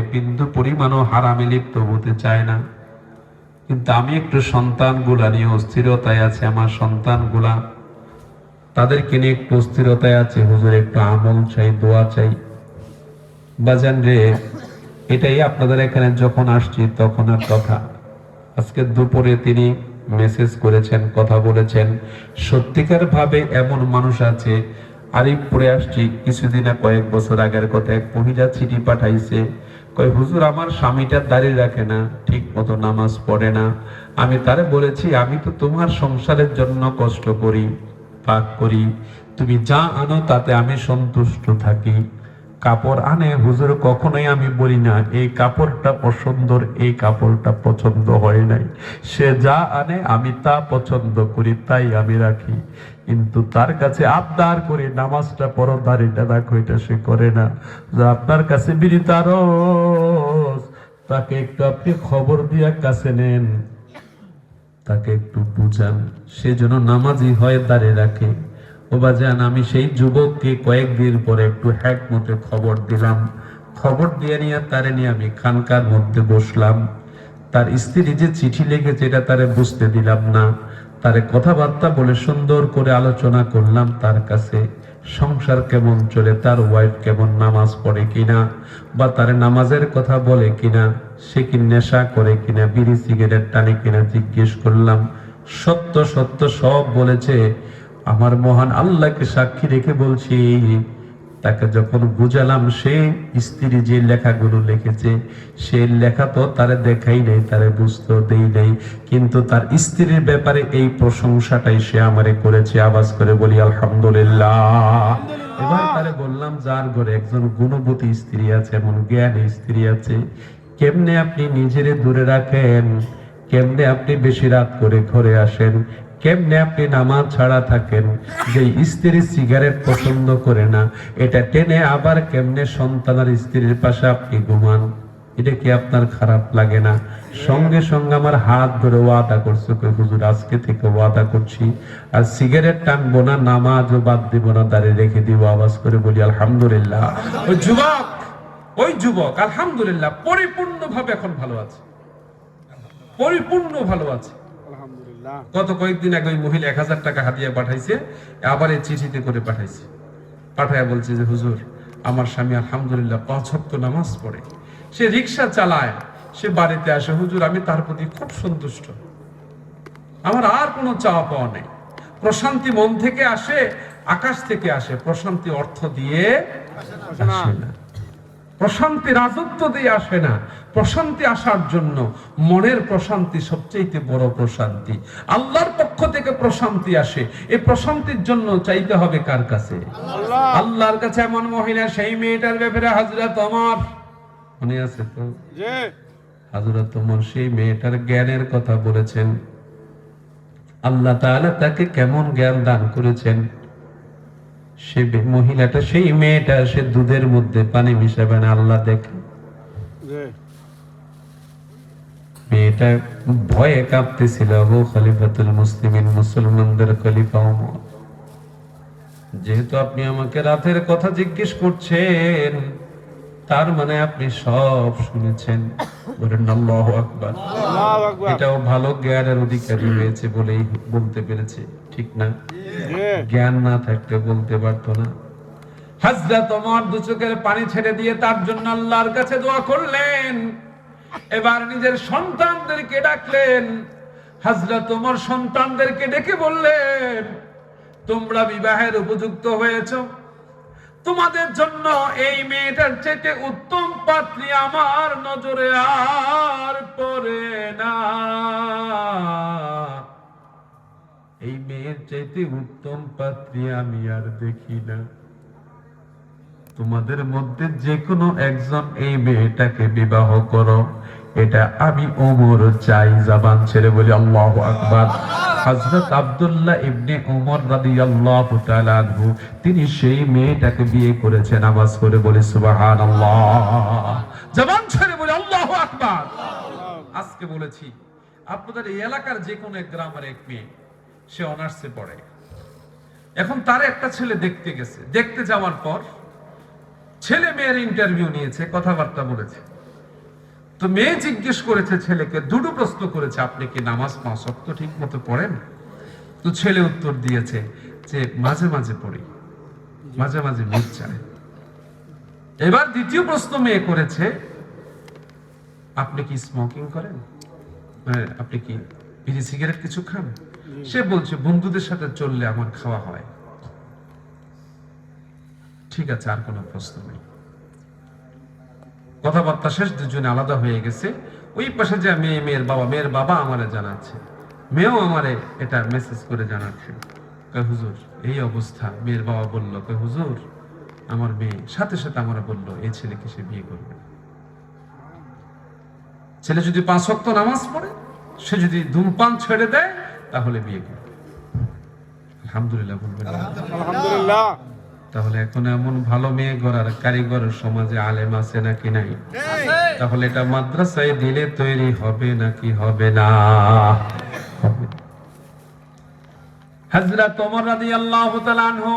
বিন্দু পরিমাণও হারামে লিপ্ত হতে চায় না। কিন্তু আমি একটু সন্তানগুলা নিয়ে অস্থিরতায় আছে, আমার সন্তানগুলা। তাদেরকে নিয়ে একটু অস্থিরতায় আছে, হুজুর, একটু আমল চাই, দোয়া চাই। বাজান রে, এটাই আপনাদের এখানে যখন আসছি তখন আর কথা। আজকে দুপুরে তিনি মেসেজ করেছেন, কথা বলেছেন। সত্যিকার ভাবে এমন মানুষ আছে, আরিফপুরে আসছি, কিছুদিনে কয়েক বছর আগের কথা, এক মহিলা চিঠি পাঠাইছে। কয়, হুজুর, আমার স্বামীটা দাঁড়িয়ে রাখে না, ঠিক মতো নামাজ পড়ে না। আমি তারে বলেছি, আমি তো তোমার সংসারের জন্য কষ্ট করি পাক করি। তুমি যা আনো তাতে আমি সন্তুষ্ট থাকি। কাপড় আনে, হুজুর, কখনোই আমি বলি না, এই কাপড়টা পছন্দর, এই কাপড়টা পছন্দ হয় নাই। সে যা আনে, আমি তা পছন্দ করি, তাই আমি রাখি। কিন্তু তার কাছে আবদার করে নামাজটা পড়ো দাঁড়িটা রাখো এটা সে করে না। যে আপনার কাছে বিরিতার তাকে একটু আপনি খবর দিয়া কাছে নেন। তাকে একটু বুঝান। সে যেন নামাজি হয়ে দাঁড়িয়ে রাখে। ও বাজান আমি সেই যুবককে কয়েকদিন পরে একটু হ্যাক মতে খবর দিলাম। খবর দিয়ে নিয়ে, তারে নিয়ে আমি খানকার মধ্যে বসলাম। তার স্ত্রী যে চিঠি লিখেছে এটা তারে বুঝতে দিলাম না। তারে কথাবার্তা বলে সুন্দর করে আলোচনা করলাম তার কাছে। সংসার কেমন চলে, তার ওয়াইফ কেমন, নামাজ পড়ে কিনা, বা তার নামাজের কথা বলে কিনা, সে কি নেশা করে কিনা, বিড়ি সিগারেট টানে কিনা জিজ্ঞেস করলাম। সত্য সত্য সব বলেছে। আমার মহান আল্লাহকে সাক্ষী রেখে বলছি তাকে যখন বুঝালাম সে স্ত্রী যে লেখাগুলো লিখেছে সে লেখা তো তারে দেখাই নাই তারে বুঝতে দেই নাই কিন্তু তার স্ত্রীর ব্যাপারে এই প্রশংসাটাই সে আমারে করেছে আওয়াজ করে বলি আলহামদুলিল্লাহ। এবার তারে বললাম যার ঘরে একজন গুণবতী স্ত্রী আছে এমন জ্ঞানী স্ত্রী আছে কেমনে আপনি নিজেরে দূরে রাখেন? কেমনে আপনি বেশি রাত করে ঘরে আসেন? কেমনে আপনি নামাজ ছাড়া থাকেন? যে স্ত্রী সিগারেট পছন্দ করে না, এটা টেনে আবার কেমনে সন্তান আর স্ত্রীর পাশে আপনি ঘুমান? এটা কি আপনার খারাপ লাগে না? সঙ্গে সঙ্গে আমার হাত ধরে ওয়াদা করছে হুজুর, আজকে থেকে ওয়াদা করছি। আর সিগারেট টানবো না, নামাজও বাদ দিব না, দাঁড়িয়ে রেখে দিব, আওয়াজ করে বলি, আলহামদুলিল্লাহ। ওই যুবক ওই যুবক, আলহামদুলিল্লাহ, পরিপূর্ণভাবে এখন ভালো আছে। পরিপূর্ণ ভালো আছে। গত কয়েকদিন আগে ওই মহিলা এক হাজার টাকা হাতিয়ে পাঠাইছে আবার এই চিঠিতে করে পাঠাইছে। পাঠায় বলছে যে হুজুর আমার স্বামী আলহামদুলিল্লাহ পাঁচ ওয়াক্ত নামাজ পড়ে। সে রিক্সা চালায় সে বাড়িতে আসে হুজুর আমি তার প্রতি খুব সন্তুষ্ট। আমার আর কোনো চাওয়া পাওয়া নেই। প্রশান্তি মন থেকে আসে আকাশ থেকে আসে প্রশান্তি অর্থ দিয়ে আসে না। প্রশান্তি রাজত্ব দিয়ে আসে না। প্রশান্তি আসার জন্য মনের প্রশান্তি সবচেয়ে বড় প্রশান্তি। আল্লাহর পক্ষ থেকে প্রশান্তি আসে। এই প্রশান্তির জন্য চাইতে হবে কার কাছে? আল্লাহর কাছে এমন মহিলা সেই মেয়েটার ব্যাপারে হাজরা তোমার মনে আছে তো? হাজরা তোমার সেই মেয়েটার জ্ঞানের কথা বলেছেন। আল্লাহ তাআলা তাকে কেমন জ্ঞান দান করেছেন? সে মহিলাটা সেই মেয়েটা সে দুধের মধ্যে পানি মিশাবে না আল্লাহ দেখে যে মেয়েটা ভয়ে কাঁপতেছিল ও খলিফাতুল মুসলিমিন মুসলমানদের খলিফা যেহেতু আপনি আমাকে রাতের কথা জিজ্ঞেস করছেন তার মানে আপনি সব শুনেছেন। বলেন আল্লাহু আকবার। এটাও ভালো জ্ঞানের অধিকারী হয়েছে বলেই বলতে পেরেছে ঠিক না? জ্ঞান না থাকলে বলতে পারতো না। হাজরা তোমার দু চোখের পানি ছেড়ে দিয়ে তার জন্য আল্লাহর কাছে দোয়া করলেন। এবার নিজের সন্তানদেরকে ডাকলেন। হাজরা তোমার সন্তানদেরকে ডেকে বললেন, তোমরা বিবাহের উপযুক্ত হয়েছ। তোমাদের জন্য এই মেয়েটার চেয়ে উত্তম পাত্রী আমার নজরে আর পড়ে না। এই মেয়ের চাইতে উত্তম পাত্রী আমি আর দেখি না। তোমাদের মধ্যে যে কোনো একজন এই মেয়েটাকে বিবাহ করো। এটা আমি ওমর চাই, জাবান ছেড়ে বলি আল্লাহ আকবার। হযরত আব্দুল্লাহ ইবনে রাদিয়াল্লাহু তাআলা আনহু, তিনি সেই মেয়েটাকে বিয়ে করেছেন, আওয়াজ করে বলি সুবহানাল্লাহ। জবান ছেড়ে বলি আল্লাহু আকবার। আজকে বলেছি, আপনাদের এই এলাকার যে কোনো এক গ্রামের এক মেয়ে, সে অনার্সে পড়ে। এখন তার একটা ছেলে দেখতে গেছে। দেখতে যাওয়ার পর ছেলে মেয়ের ইন্টারভিউ নিয়েছে, কথাবার্তা বলেছে। তো মেয়ে জিজ্ঞেস করেছে ছেলেকে, দুটো প্রশ্ন করেছে, আপনি কি নামাজ পাঁচ অক্ত ঠিক মতো পড়েন? তো ছেলে উত্তর দিয়েছে যে, মাঝে মাঝে পড়ি, মাঝে মাঝে মিট চায় এবার দ্বিতীয় প্রশ্ন মেয়ে করেছে, আপনি কি স্মোকিং করেন? মানে আপনি কি বিড়ি সিগারেট কিছু খান? সে বলছে, বন্ধুদের সাথে চললে আমার খাওয়া হয়। ঠিক আছে, আর কোনো প্রশ্ন নেই। কথাবার্তা শেষ, দুজনে আলাদা হয়ে গেছে। ওই পাশে যে মেয়ে, মেয়ের বাবা মেয়ের বাবা আমারে জানাচ্ছে। মেয়েও আমারে এটা মেসেজ করে জানাচ্ছে। হুজুর, এই অবস্থা। মেয়ের বাবা বলল, কয়, হুজুর, আমার মেয়ে। সাথে সাথে আমার বলল, এই ছেলেকে সে বিয়ে করবে ছেলে যদি পাঁচ ওয়াক্ত নামাজ পড়ে, সে যদি ধূমপান ছেড়ে দেয়, তাহলে বিয়ে করবে। আলহামদুলিল্লাহ বলবেন। আলহামদুলিল্লাহ। তাহলে এখন এমন ভালো মেয়ে গড়ার কারিগর সমাজে আলেম আছে নাকি নাই? তাহলে এটা মাদ্রাসায় দিলে তৈরি হবে নাকি হবে না? হজরত ওমর আল্লাহ তালান আনহু